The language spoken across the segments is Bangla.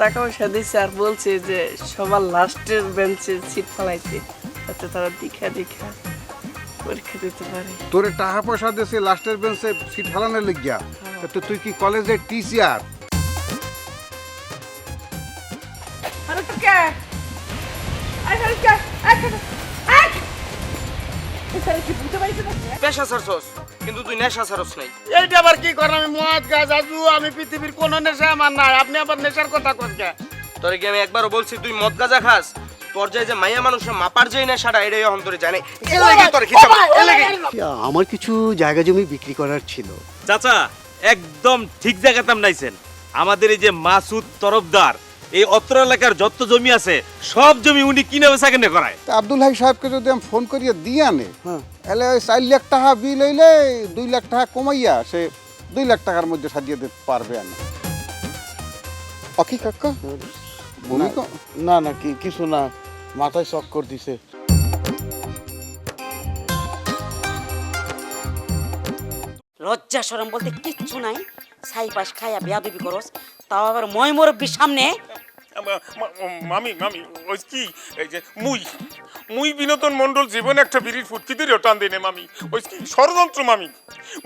টাকা পয়সা দিচ্ছে আর বলছে যে সবার লাস্টের বেঞ্চে সিট ফালাইতে যাতে তারা দীক্ষা দীক্ষা পরীক্ষা দিতে পারে। তোরে টাকা পয়সা দিয়েছে লাস্টের বেঞ্চে সিট হালানোর লিগিয়া। তা তো তুই কি কলেজের টিচার আরে তো কে? আরে আরে কে? আরে আরে কি? বুঝতে পারছিস না পেশা ছাড়ছস কিন্তু তুই নেশা ছাড়স নাই। এইটা আবার কি করেন? আমি মদ গাছ আজু আমি পৃথিবীর কোন নেশা আমার নাই। আপনি আবার নেশার কথা করছেন তোরে কি আমি একবারও বলছি তুই মদ গাঁজা খাস? তোর যায় যে মাইয়া মানুষের মাপার যে নেশাটা এটাই এখন তোরে জানে। এ লাগে তোর লাগে আমার কিছু জায়গা জমি বিক্রি করার ছিল। চাচা একদম ঠিক জায়গাতে নাইছেন। আমাদের এই যে মাসুদ তরফদার এই অত্র এলাকার যত জমি আছে সব জমি উনি কিনে বেচা কেনে করায়। তা আব্দুল হাই সাহেবকে যদি আমি ফোন করিয়ে দিয়ে আনে তাহলে ওই চার লাখ টাকা বিল হইলে দুই লাখ টাকা কমাইয়া সে দুই লাখ টাকার মধ্যে সাজিয়ে দিতে পারবে আমি অকি কাকা? না। না কি কিছু না। মাথায় চক্কর দিছে। লজ্জা সরম বলতে কিচ্ছু নাই। ছাই পাশ খাইয়া বেয়াদবি করস তাও আবার মই মুরব্বীর সামনে মামি মামি ওই কি এই যে মুই মুই বিনোদন মন্ডল জীবনে একটা বিড়ির ফুটকি দিয়ে টান দেনে মামি। ওই কি ষড়যন্ত্র, মামি?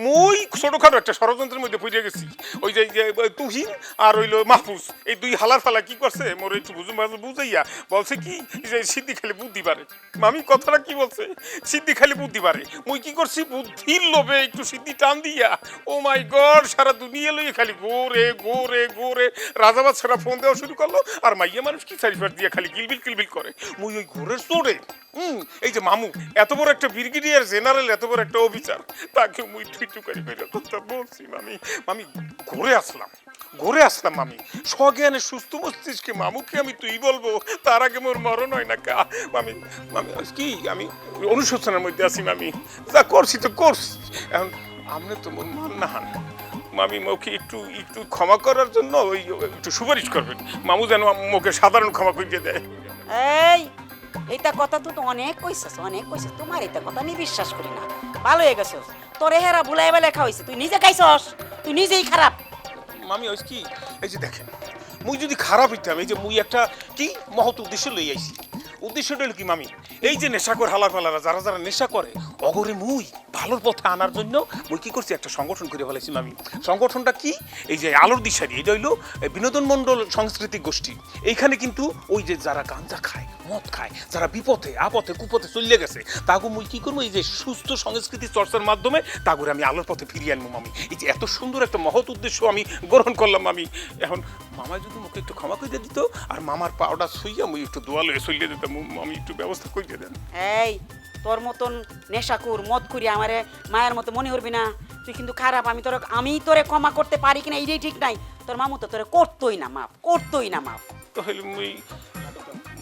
মুই ছোটখাটো একটা ষড়যন্ত্রের মধ্যে পড়ে গেছি। ওই যে যে তুহিন আর হইল মাহফুজ, এই দুই হালার ফালা কি করছে? মোর একটু বুঝুম বুঝাইয়া বলছে কি যে সিদ্ধি খালি বুদ্ধি পারে মামি, কথাটা কি বলছে? সিদ্ধি খালি বুদ্ধি পারে মুই কি করছি? বুদ্ধির লোভে একটু সিদ্ধি টান দিয়া, ও মাই গড, সারা দুনিয়া লইয়ে খালি গোরে গোরে গোরে রাজাবাদ সারা ফোন দেওয়া শুরু করল, আর মাইয়া মানুষ কি সারিফার দিয়ে খালি গিলবিল কিলবিল করে? মুই ওই ঘোরের চোরে এই যে মামু, এত বড় একটা ব্রিগেডিয়ার জেনারেল, এত বড় একটা অফিসার, তাকে মুই টুইটু করে করে কথা বলছি, মামি মামি, ঘুরে আসলাম ঘুরে আসলাম, মামি। স্বজ্ঞানে সুস্থ মস্তিষ্কে মামুকে আমি তুই বলব, তার আগে মোর মরণ হয় না কা। মামি মামি কি আমি অনুশোচনার মধ্যে আছি, মামি? যা করছি তো করছি। এখন তো মোর মান না হান মামি মোকে একটু একটু ক্ষমা করার জন্য ওই, একটু সুপারিশ করবেন। মামু যেন মোকে সাধারণ ক্ষমা করিয়ে দেয়। এই এইটা কথা তুই তো অনেক কইছিস অনেক কইছিস। তোমার এটা কথা আমি বিশ্বাস করি না। ভালো হয়ে গেছিস। তোরে হেরা বুলাইবা লেখা হয়েছে তুই নিজে খাইছস? তুই নিজেই খারাপ। মামি, ওই কি? এই যে দেখেন, মুই যদি খারাপ হইতাম, এই যে মুই একটা কি মহৎ উদ্দেশ্য লই আইছি। উদ্দেশ্যটা হলো কি, মামি? এই যে নেশা করে হালার ফালারা যারা যারা নেশা করে, অগরে মুই ভালোর পথে আনার জন্য মুই কি করছি, একটা সংগঠন করে ফেলেছি মামি। সংগঠনটা কি? এই যে আলোর দিশারি এটা হইল বিনোদন মণ্ডল সাংস্কৃতিক গোষ্ঠী। এইখানে কিন্তু ওই যে যারা গাঞ্জা খায় মদ খায় যারা বিপথে আপথে কুপথে চলে গেছে তাকে মুই কি করব? এই যে সুস্থ সংস্কৃতি চর্চার মাধ্যমে তাগরে আমি আলোর পথে ফিরিয়ে আনব মামি। এই যে এত সুন্দর একটা মহৎ উদ্দেশ্য আমি গ্রহণ করলাম মামি। এখন মামা যদি মুখে একটু ক্ষমা করে দিত আর মামার পাওটা শুইয়া মুই একটু দোয়ালে চলিয়ে দিতাম আমি একটু ব্যবস্থা করে দেন। এই তোর মতন নেশাকুর মদ খুরি আমারে মায়ের মতো মনে করবি না। তুই কিন্তু খারাপ আমি তোর আমি তোরে ক্ষমা করতে পারি কিনা এইটাই ঠিক নাই। তোর মামু তো তোরে করতোই না মাপ করতোই না মাপ তাহলে মুই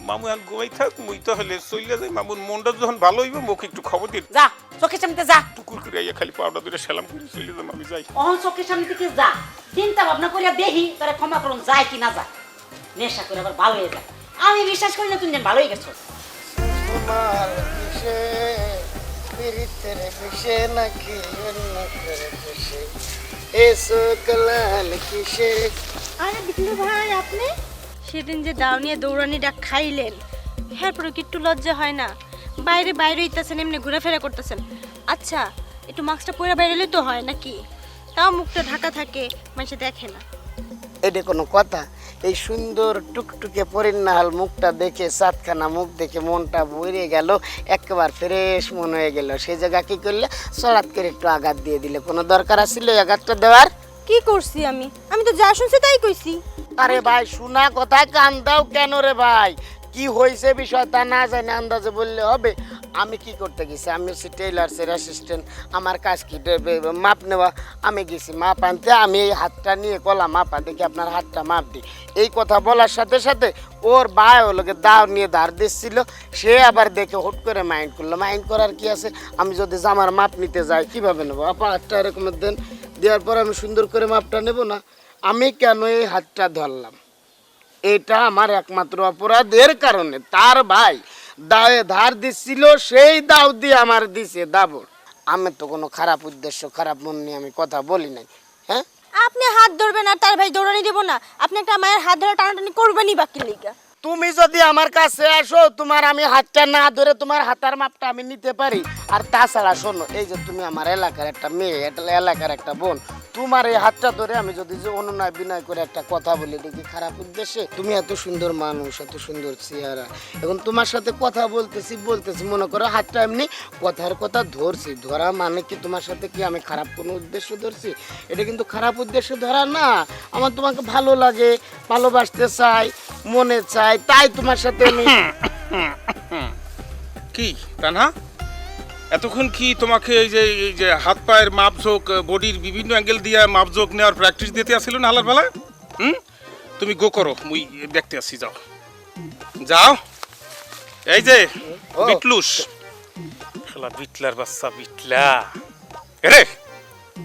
মামু এখন ঘুমাই থাক মুই তাহলে চলিয়ে যাই। মামুর মনটা যখন ভালো হইব মুখে একটু খবর দিন যা চোখের সামনে যা। টুকুর করে আইয়া খালি পাউডার দুটো সেলাম করে চলে যাম আমি যাই। অহন চোখের সামনে থেকে যা। চিন্তা ভাবনা করিয়া দেখি তোরা ক্ষমা করুন যায় কি না যা নেশা করে আবার ভালো হয়ে যায়। আমি বিশ্বাস করি না তুমি যেন ভালো হয়ে গেছো। তোমার কিসে পীড়িতের বিষে নাকি অন্য করে খুশি এসো কলাল কিসে? আরে বিষ্ণু ভাই আপনি? সেদিন যে দাউনিয়া দৌড়ানিটা খাইলেন এরপরে কি একটু লজ্জা হয় না? বাইরে বাইরে ইতাছেন এমনি ঘোরাফেরা করতেছেন। আচ্ছা একটু মাস্কটা পরে বেরোলে তো হয় নাকি? তাও মুখটা ঢাকা থাকে মানুষে দেখে না। এটা কোনো কথা। এই সুন্দর টুকটুকে পরিণাল মুখটা দেখে সাতখানা মুখ দেখে মনটা বইরে গেল একবার ফ্রেশ মন হয়ে গেল। সেই জায়গা কি করলে? সরাত করে একটু আঘাত দিয়ে দিলে। কোনো দরকার আছিল আঘাতটা দেওয়ার? কি করছি আমি? আমি তো যা শুনছি তাই কইছি। আরে ভাই, শোনা কথায় কান দাও কেন রে ভাই? কি হয়েছে বিষয় তা না জানি আন্দাজে বললে হবে। আমি কি করতে গেছি? আমি হচ্ছি টেইলার্সের অ্যাসিস্ট্যান্ট আমার কাজ কি মাপ নেওয়া। আমি গেছি মাপ আনতে, আমি এই হাতটা নিয়ে কলা মাপা দেখি আপনার হাতটা মাপ দিই। এই কথা বলার সাথে সাথে ওর ভাই ওলোকে দাও নিয়ে ধার দিচ্ছিল। সে আবার দেখে হুট করে মাইন্ড করল। মাইন্ড করার কি আছে? আমি যদি জামার মাপ নিতে যাই, কীভাবে নেব? আপা হাতটা এরকম দেন। দেওয়ার পর আমি সুন্দর করে মাপটা নেব না। আমি কেন এই হাতটা ধরলাম? এটা আমার একমাত্র অপরাধের কারণে। তার ভাই দায়ে ধার দিচ্ছিল সেই দাও দিয়ে আমার দিছে দাবর। আমি তো কোনো খারাপ উদ্দেশ্য খারাপ মন নিয়ে আমি কথা বলি নাই হ্যাঁ? আপনি হাত ধরবেন আর তার ভাই দৌড়ানি দেবো না। আপনি একটা মায়ের হাত ধরে টানাটানি করবেনই বাকি লিগা তুমি যদি আমার কাছে আসো তোমার আমি হাতটা না ধরে তোমার হাতার মাপটা আমি নিতে পারি। আর তাছাড়া শোনো এই যে তুমি আমার এলাকার একটা মেয়ে এটা এলাকার একটা বোন তোমার এই হাতটা ধরে আমি যদি যে অনুনয় বিনয় করে একটা কথা বলি, দেখি খারাপ উদ্দেশ্যে? তুমি এত সুন্দর মানুষ, এত সুন্দর চেহারা। এখন তোমার সাথে কথা বলতেছি বলতেছি, মনে করো হাতটা এমনি কথার কথা ধরছি। ধরা মানে কি তোমার সাথে কি আমি খারাপ কোনো উদ্দেশ্য ধরছি? এটা কিন্তু খারাপ উদ্দেশ্য ধরা না। আমার তোমাকে ভালো লাগে, ভালোবাসতে চাই, মনে চাই, তাই তোমার সাথে আমি কি, তানহা? এতক্ষণ কি তোমাকে এই যে এই যে হাত পায়ের মাপঝোক বডির বিভিন্ন অ্যাঙ্গেল দিয়ে মাপঝোক নেওয়ার প্র্যাকটিস দিতে আসছিল না হালার বেলা হুম? তুমি গো করো মুই দেখতে আসি যাও। যাও। এই যে বিটলুস। শালা বিটলার বাচ্চা বিটলা। এরে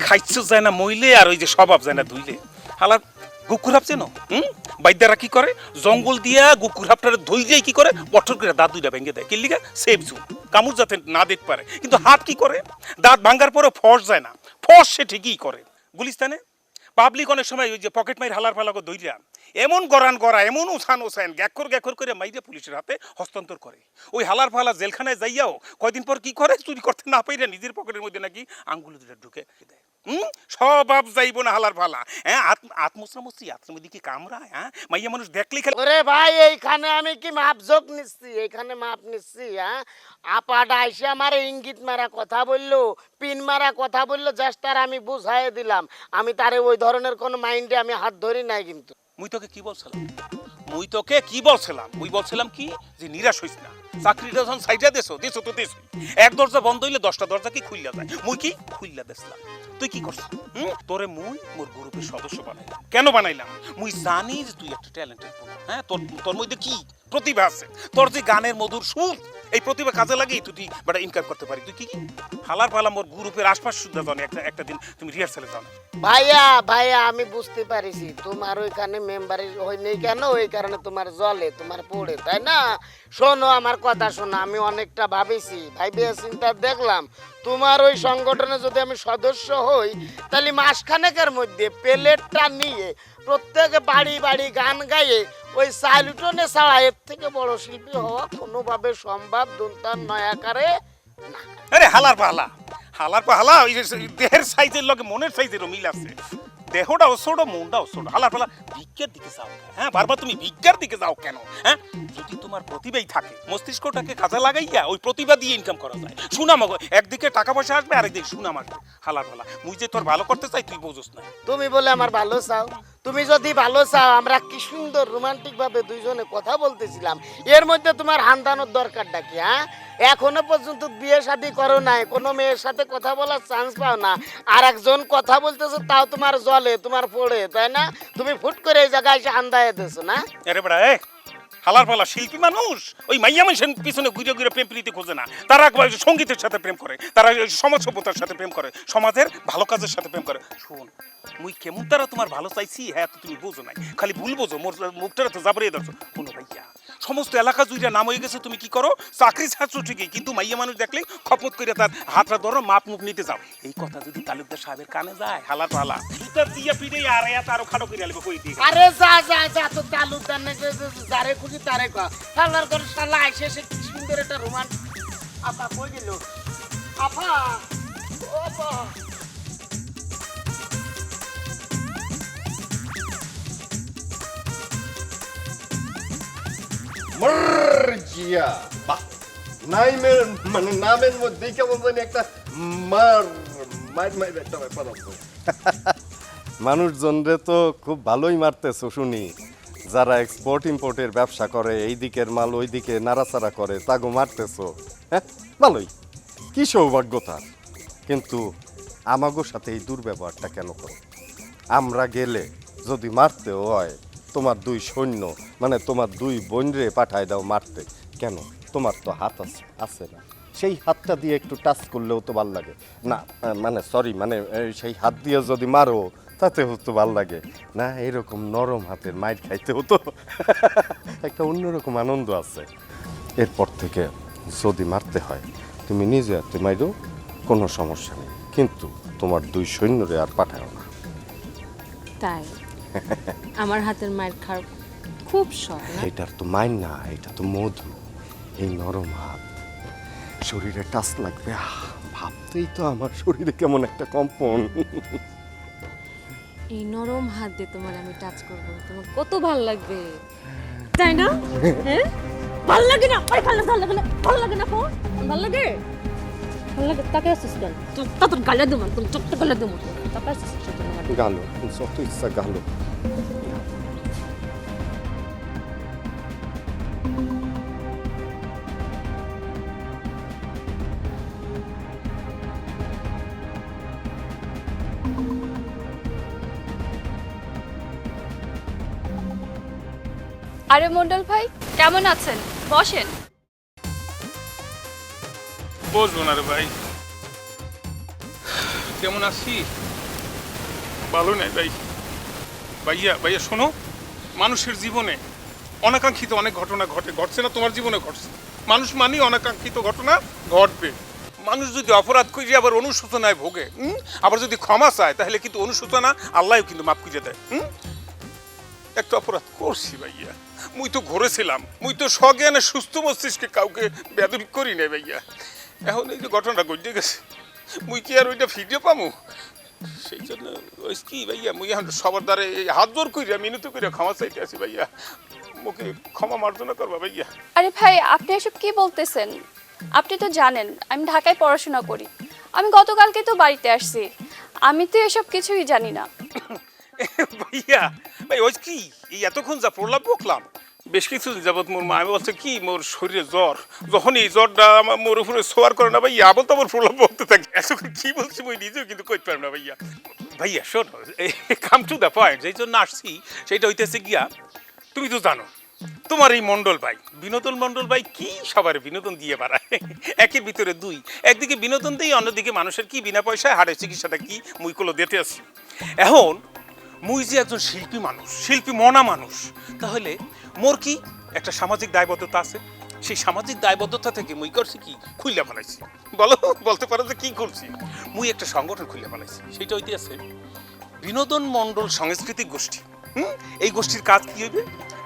খাইছো যায় না মইলে আর ওই যে স্বভাব যায় না ধুইলে হালার গুকুরাপ চেনো হুম? বাইদ্যারা কি করে? জঙ্গল দিয়া গুকুর হাপটারে ধুই যায় কি করে? বটর করে দাঁত দুইটা ভেঙে দেয়। কিল্লিগা সেফ জুন। কামড় যাতে না দেখতে পারে। কিন্তু হাত কি করে? দাঁত ভাঙ্গার পরে ফস যায় না। ফস সে ঠিকই করে। গুলিস্তানে? পাবলিক অনেক সময় ওই যে পকেট মাইর হালার ফালাকে দইরা এমন গরান গড়া, এমন উছান ওছান গ্যাকর গ্যাকর করে মাইরে পুলিশের হাতে হস্তান্তর করে। ওই হালার ফালা জেলখানায় যাইয়াও কয়দিন পর কি করে? চুরি করতে না পাইরা নিজের পকেটের মধ্যে নাকি আঙ্গুল ঢুকে দেয়। হুম? স্বভাব যাইব না হালার ফালা। হ্যাঁ আত্মশ্রমশ্রী আত্মমধ্যে কি কামড়ায় হ্যাঁ? মাইয়া মানুষ দেখলেই খেলে ওরে ভাই, এইখানে আমি কি মাপ মাপঝোক নিচ্ছি? এইখানে মাপ নিচ্ছি হ্যাঁ? আপাটা এসে আমার ইঙ্গিত মারা কথা বলল, পিন মারা কথা বলল, জাস্ট তার আমি বুঝাই দিলাম। আমি তারে ওই ধরনের কোনো মাইন্ডে আমি হাত ধরি নাই কিন্তু। মুই তোকে কি বলছিলাম? মুই তোকে কি বলছিলাম? মুই বলছিলাম কি যে নিরাশ হইস না। চাকরিটা যখন সাইডা দেছো দেছো তো দেছো এক দরজা বন্ধ হইলে দশটা দরজা কি খুললা যায়? মুই কি খুললা দেসলাম তুই কি করছিস? হুম? তোরে মুই মোর গ্রুপের সদস্য বানাইলাম। কেন বানাইলাম? মুই জানি যে তুই একটা ট্যালেন্টেড হ্যাঁ? তোর তোর মধ্যে কি প্রতিভা আছে। তোর যে গানের মধুর সুর, এই প্রতিভা কাজে লাগিয়ে তুই বেটা ইনকাম করতে পারি তুই কি কি? হালার পালা মোর গ্রুপের আশপাশ শুদ্ধা জানি, একটা একটা দিন তুমি রিহার্সালে যাও। ভাইয়া ভাইয়া, আমি বুঝতে পারিছি। তোমার ওইখানে মেম্বারের হই নেই কেন? ওই কারণে তোমার জলে, তোমার পড়ে, তাই না? শোনো, আমার কথা শোনো, আমি অনেকটা ভাবিছি। ভাইবে চিন্তা দেখলাম। তোমার ওই সংগঠনে যদি আমি সদস্য হই, তাহলে মাসখানেকের মধ্যে প্লেটটা নিয়ে প্রত্যেকে বাড়ি বাড়ি গান গাইয়ে ওই সাইলুটনে ছাড়া এর থেকে বড় শিল্পী হওয়া কোনোভাবে সম্ভব? দুন্তার নয় আকারে না। আরে হালার পালা হালার পালা ওই দেহের সাইজের লগে মনের সাইজেরও মিল আছে। দেহটাও ছোট মনটাও ছোট হালার পালা বিজ্ঞার দিকে যাও হ্যাঁ বারবার তুমি বিজ্ঞার দিকে যাও কেন? হ্যাঁ? যদি তোমার প্রতিভাই থাকে, মস্তিষ্কটাকে কাজে লাগাইয়া ওই প্রতিভা দিয়ে ইনকাম করা যায়। সুনাম একদিকে টাকা পয়সা আসবে, আরেকদিকে সুনাম আসবে। হালার পালা মুই যে তোর ভালো করতে চাই, তুই বোঝস না। তুমি বলে আমার ভালো চাও? তুমি যদি ভালো চাও, আমরা কি সুন্দর রোমান্টিক ভাবে দুইজনে কথা বলতেছিলাম। এর মধ্যে তোমার হান্দানোর দরকারটা কি হ্যাঁ? এখনও পর্যন্ত বিয়ে শাদী করো নাই, কোনো মেয়ের সাথে কথা বলার চান্স পাও না। আর একজন কথা বলতেছে, তাও তোমার জলে, তোমার পড়ে, তাই না? তুমি ফুট করে এই জায়গায় এসে হান্দায় দিছো না? আরে বেড়া হালার পালা শিল্পী মানুষ? ওই মাইয়া মানুষের পিছনে ঘুরে ঘুরে প্রেম প্রীতি খোঁজে না। তারা সঙ্গীতের সাথে প্রেম করে, তারা সমাজ সভ্যতার সাথে প্রেম করে, সমাজের ভালো কাজের সাথে প্রেম করে। শোন, মুই কেমন তারা তোমার ভালো চাইছি হ্যাঁ তুমি বোঝো নাই। খালি ভুল বোঝো, মোর মুখটা তো জাবরিয়ে কোনো ভাইয়া সমস্ত এলাকা জুড়ে নাম হয়ে গেছে, তুমি কি করো? চাকরি ছাড়ছো ঠিকই, কিন্তু মাইয়া মানুষ দেখলে খপত করে তার হাতটা ধরো, মাপ মুখ নিতে যাও। এই কথা যদি তালুকদার সাহেবের কানে যায় হালার পালা জুতার দিয়া পিড়ে আর এত আরও খাটো করে আলবে কই দিয়ে? আরে যা যা যা, তো তালুকদার নাকি যারে খুশি তারে কয়া শালার ঘর শালা আইসে সে কি সুন্দর একটা রোমান আপা, কই গেল? আপা, ও মার্জিয়া বাহ। নাইমের মানে নামের মধ্যেই কেমন জানি একটা মার একটা ব্যাপার তো খুব ভালোই মারতেছো, শুনি। যারা এক্সপোর্ট ইম্পোর্টের ব্যবসা করে, এই দিকের মাল ওই দিকে নাড়াচাড়া করে, তাগো মারতেছো। হ্যাঁ ভালোই। কি সৌভাগ্য তার। কিন্তু আমাগোর সাথে এই দুর্ব্যবহারটা কেন করো? আমরা গেলে যদি মারতেও হয়, তোমার দুই সৈন্য মানে তোমার দুই বোনরে পাঠায় দাও মারতে। কেন? তোমার তো হাত আছে আছে না। সেই হাতটা দিয়ে একটু টাচ করলেও তো ভালো লাগে। না মানে সরি মানে সেই হাত দিয়ে যদি মারো তাতেও তো ভালো লাগে। না এরকম নরম হাতের মাইর খাইতে হতো একটা অন্যরকম আনন্দ আছে। এরপর থেকে যদি মারতে হয় তুমি নিজে হাতে মাইরো কোনো সমস্যা নেই। কিন্তু তোমার দুই সৈন্যরে আর পাঠাও না। তাই? আমার হাতের মায়ের খাওয়ার খুব শখ এটার তো মাইন না এটা তো মধু। এই নরম হাত। শরীরে টাচ লাগবে। ভাবতেই তো আমার শরীরে কেমন একটা কম্পন। এই নরম হাত দিয়ে তোমার আমি টাচ করব। তোমার কত ভালো লাগবে। তাই না? হ্যাঁ? ভালো লাগে না? ভালো লাগে ভালো লাগে না ভালো লাগে না ফোন। ভালো লাগে? ভালো লাগে? তাকে আসিস কেন? তা তোর গালে দেবো তোর চোখটা গালে দেবো তাকে আসিস গালো যত ইচ্ছা গালো। আরে মন্ডল ভাই, কেমন আছেন? বসেন। বসবো না রে ভাই। কেমন আছিস? ভালো নাই ভাই। ভাইয়া ভাইয়া শোনো, মানুষের জীবনে অনাকাঙ্ক্ষিত অনেক ঘটনা ঘটে, ঘটছে না তোমার জীবনে ঘটছে। মানুষ মানি অনাকাঙ্ক্ষিত ঘটনা ঘটবে। মানুষ যদি অপরাধ করে আবার অনুশোচনায় ভোগে? আবার যদি ক্ষমা চায়, তাহলে কিন্তু অনুশোচনা আল্লাহও কিন্তু মাফ করে দেয়, হুম? একটা অপরাধ করছি ভাইয়া। মুই তো ঘুরেছিলাম। মুই তো সজ্ঞানে সুস্থ মস্তিষ্কে কাউকে বেদবি করি নাই ভাইয়া। এখন এই যে ঘটনাটা ঘটে গেছে মুই কি আর ওইটা ফিরে পামু? সেই জন্য ওই কি ভাইয়া মুই এখন সবার দ্বারে হাত জোর করিয়া মিনতি করিয়া ক্ষমা চাইতে আছি ভাইয়া। মুখে ক্ষমা মার্জনা করবা ভাইয়া। আরে ভাই আপনি এসব কি বলতেছেন? আপনি তো জানেন আমি ঢাকায় পড়াশোনা করি। আমি গতকালকে তো বাড়িতে আসছি। আমি তো এসব কিছুই জানি না। ভাইয়া ভাই, ওই কি? এই এতক্ষণ যা প্রলাপ বকলাম। বেশ কিছু যাবৎ মোর মা বলছে, কি মোর শরীরে জ্বর? যখন এই জ্বরটা আমার মোর উপরে সোয়ার করে না ভাইয়া আবল তো আমার প্রলাপ বকতে থাকে। এতক্ষণ কি বলছি মই নিজেও কিন্তু কইতে পারব না ভাইয়া। ভাইয়া, শোন কাম টু দ্য পয়েন্ট যেই জন্য আসছি, সেটা হইতেছে গিয়া, তুমি তো জানো, তোমার এই মন্ডল ভাই, বিনোদন মন্ডল ভাই কি সবার বিনোদন দিয়ে বাড়ায়? একের ভিতরে দুই। একদিকে বিনোদন দেই, অন্যদিকে মানুষের কি বিনা পয়সায় হাড়ের চিকিৎসাটা কি মুইগুলো দিতে আসি এখন মুই যে একজন শিল্পী মানুষ, শিল্পী মনা মানুষ, তাহলে মোর কি একটা সামাজিক দায়বদ্ধতা আছে? সেই সামাজিক দায়বদ্ধতা থেকে মুই করছি কি? খুইলা বানাইছি বলো, বলতে পারো যে কি করছি? মুই একটা সংগঠন খুলে বানাইছি সেটা আছে বিনোদন মণ্ডল সাংস্কৃতিক গোষ্ঠী। হুম? এই গোষ্ঠীর কাজ কি হইবে?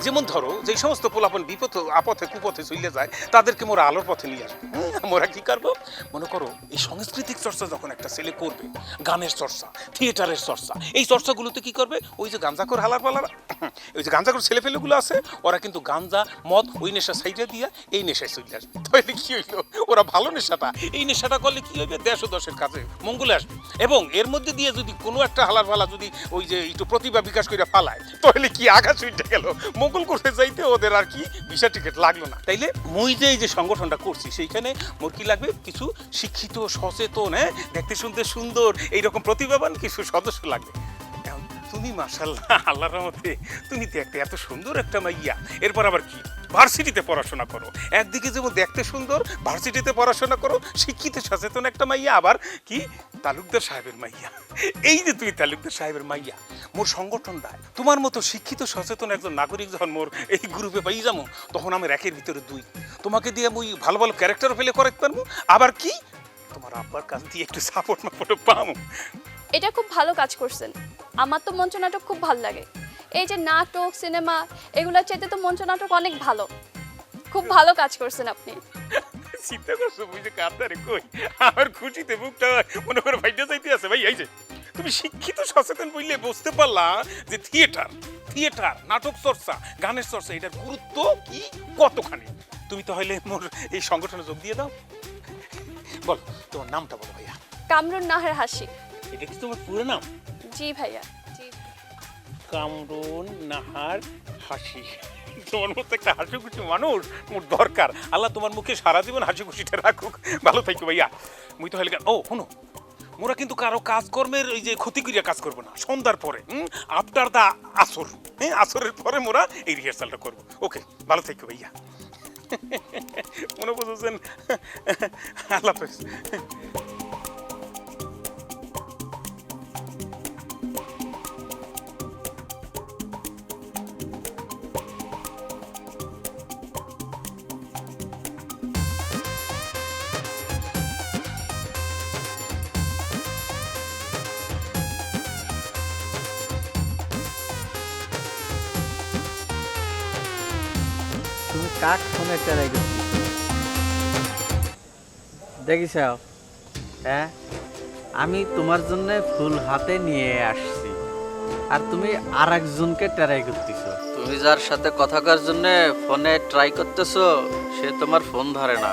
যেমন ধরো যে সমস্ত পোলাপন বিপদ আপথে, কুপথে চলে যায়, তাদেরকে মোরা আলোর পথে নিয়ে আসবে। মোরা কি করব? মনে করো, এই সাংস্কৃতিক চর্চা যখন একটা ছেলে করবে, গানের চর্চা, থিয়েটারের চর্চা, এই চর্চাগুলোতে কি করবে? ওই যে গাঞ্জাকর হালার পালার ওই যে গাঞ্জাকর ছেলেপেলেগুলো আছে, ওরা কিন্তু গাঞ্জা, মদ, ওই নেশা সাইডে দিয়া এই নেশায় চলে আসবে। তাহলে কি হইল? ওরা ভালো নেশাটা, এই নেশাটা করলে কি হবে দেশ ও দশের কাছে মঙ্গলে আসবে। এবং এর মধ্যে দিয়ে যদি কোনো একটা হালার ফালা যদি ওই যে একটু প্রতিভা বিকাশ করে ফালায় তাহলে কি আঘাত উঠে গেল? মঙ্গল করতে যাইতে ওদের আর কি ভিসা টিকিট লাগল না। তাইলে মুই যে এই যে সংগঠনটা করছি, সেইখানে মোর কি লাগবে? কিছু শিক্ষিত, সচেতন হ্যাঁ? দেখতে শুনতে সুন্দর, এইরকম প্রতিভাবান কিছু সদস্য লাগবে। তুমি মার্শাল্লাহ আল্লাহর রহমতে তুমি তো একটা এত সুন্দর একটা মাইয়া। এরপর আবার কি? ভার্সিটিতে পড়াশোনা করো। একদিকে যেমন দেখতে সুন্দর, ভার্সিটিতে পড়াশোনা করো, শিক্ষিত, সচেতন একটা মাইয়া, আবার কি? তালুকদার সাহেবের মাইয়া। এই যে তুমি তালুকদার সাহেবের মাইয়া, মোর সংগঠনটা তোমার মতো শিক্ষিত, সচেতন একজন নাগরিক যখন মোর এই গ্রুপে পাই যাব তখন আমার একের ভিতরে দুই। তোমাকে দিয়ে মুই ভালো ভালো ক্যারেক্টার ফেলে করাতে পারব, আবার কি? তোমার আব্বার কাছ দিয়ে একটু সাপোর্ট মাপোর্ট পাবো এটা খুব ভালো কাজ করছেন। আমার তো মঞ্চ নাটক খুব ভালো লাগে। এই যে নাটক সিনেমা এগুলোর চাইতে তো মঞ্চ নাটক অনেক ভালো। খুব ভালো কাজ করছেন আপনি। চিন্তা করছ বুঝে কান্দারে কই? আমার খুশিতে বুকটা মনে করে ভাইটা যাইতে আছে। ভাই এই যে তুমি শিক্ষিত সচেতন বললে বুঝতে পারলা যে থিয়েটার থিয়েটার নাটক চর্চা গানের চর্চা এটার গুরুত্ব কি কতখানি? তুমি তাহলে মোর এই সংগঠনে যোগ দিয়ে দাও। বল তোমার নামটা বলো ভাইয়া। কামরুন নাহার হাসি। এটা কি তোমার পুরো নাম? জি ভাইয়া। কামরুন, নাহার, হাসি। তোমার মতো একটা হাসি খুশি মানুষ মোর দরকার। আল্লাহ তোমার মুখে সারা জীবন হাসি খুশিটা রাখুক। ভালো থাকো ভাইয়া। মুই তো হলে ও, শোনো। মোরা কিন্তু কারও কাজকর্মের ওই যে ক্ষতি করিয়া কাজ করব না। সন্ধ্যার পরে আফটার দা আসর। হ্যাঁ আসরের পরে মোরা এই রিহার্সালটা করব। ওকে, ভালো থাকো ভাইয়া। মনে বুঝেছেন আল্লাহ হাফেজ। কাক ফোনে ট্রাই করছি দেখিস হ্যাঁ? আমি তোমার জন্য ফুল হাতে নিয়ে আসছি। আর তুমি আর একজনকে ট্রাই করতেছ। তুমি যার সাথে কথা করার জন্য ফোনে ট্রাই করতেছো সে তোমার ফোন ধরে না।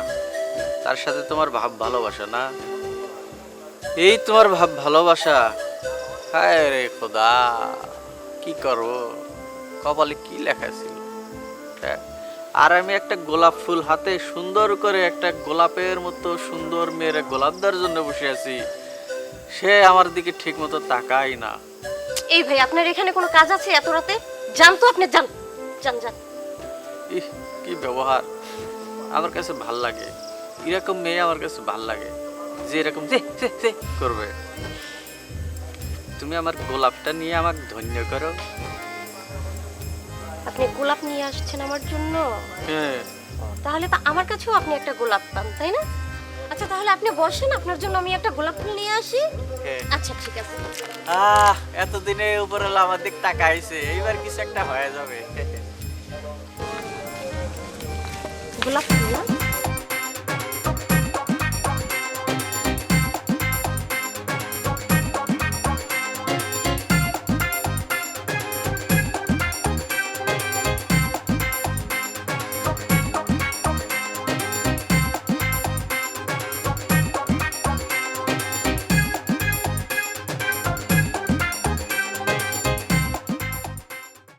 তার সাথে তোমার ভাব ভালোবাসা না। এই তোমার ভাব ভালোবাসা। হায় রে খোদা কি করব? কপালে কি লেখা ছিল? হ্যাঁ, আর আমি একটা গোলাপ ফুল হাতে সুন্দর করে একটা গোলাপের মতো সুন্দর মেয়ের গোলাপ দেওয়ার জন্য বসে আছি। সে আমার দিকে ঠিক মতো তাকাই না। এই ভাই আপনার এখানে কোনো কাজ আছে এত রাতে? যান তো আপনি যান। যান যান। ইহ কি ব্যবহার। আমার কাছে ভালো লাগে। এরকম মেয়ে আমার কাছে ভালো লাগে। যে এরকম দে করবে। তুমি আমার গোলাপটা নিয়ে আমাকে ধন্য করো। আপনি গোলাপ নিয়ে আসছেন আমার জন্য? হ্যাঁ। তাহলে তো আমার কাছেও আপনি একটা গোলাপ পান তাই না? আচ্ছা তাহলে আপনি বসেন আপনার জন্য আমি একটা গোলাপ ফুল নিয়ে আসি। হ্যাঁ। আচ্ছা ঠিক আছে। আহ এতদিনে উপরে আমার দিক তাকাইছে এইবার কিছু একটা হয়ে যাবে। গোলাপ ফুল না?